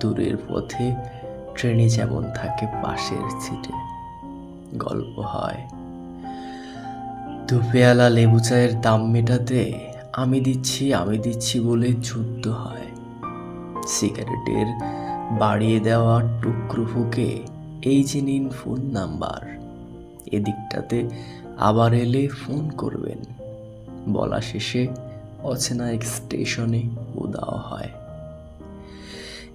দূরের পথে ট্রেনে যেমন থাকে পাশের সিটে। গল্প হয়। দুপেয়ালা লেবু চায়ের দাম মেটাতে আমি দিচ্ছি আমি দিচ্ছি বলে যুদ্ধ হয়। সিগারেটের বাড়িয়ে দেওয়া টুকরো ফুকে এই যে নিন ফোন নাম্বার। এদিকটাতে আবার এলে ফোন করবেন। বলা শেষে অচেনা এক স্টেশনে উদাও হয়।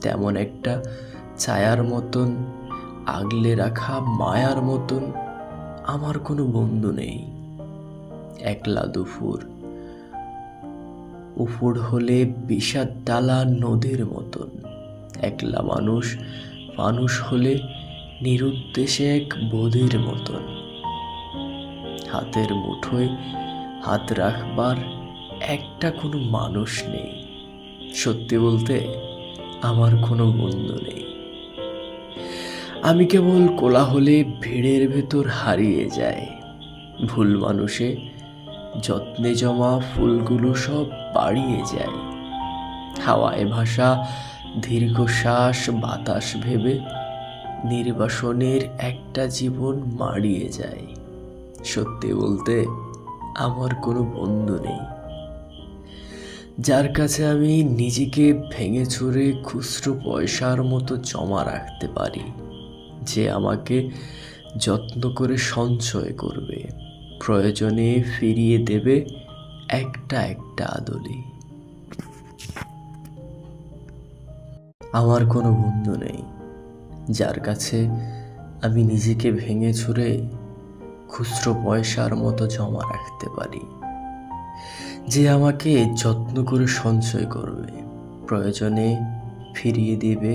তেমন একটা ছায়ার মতন, আগলে রাখা মায়ার মতন আমার কোনো বন্ধু নেই। একলা দুপুর। উপুর হলে বিষাদ ডালা নদীর মতন। একলা মানুষ মানুষ হলে নিরুদ্দেশে এক বোধের মতন। হাতের মুঠোয় হাত রাখবার একটা কোনো মানুষ নেই। সত্যি বলতে আমার কোনো বন্ধু নেই। আমি কেবল কোলাহলে ভিড়ের ভেতর হারিয়ে যাই। ভুল মানুষে যত্নে জমা ফুলগুলো সব বাড়িয়ে যায়। হাওয়ায় ভাষা দীর্ঘশ্বাস বাতাস ভেবে নির্বাসনের একটা জীবন মাড়িয়ে যায়। সত্যি বলতে, আমার কোনো বন্ধু নেই। যার কাছে আমি নিজেকে ভেঙে চুরে খুচরো পয়সার মতো জমা রাখতে পারি, যে আমাকে যত্ন করে সঞ্চয় করবে, প্রয়োজনে ফিরিয়ে দেবে একটা একটা আদলি। আমার কোনো বন্ধু নেই, যার কাছে আমি নিজেকে ভেঙে ছুঁড়ে খুচরো পয়সার মতো জমা রাখতে পারি। যে আমাকে যত্ন করে সঞ্চয় করবে প্রয়োজনে ফিরিয়ে দেবে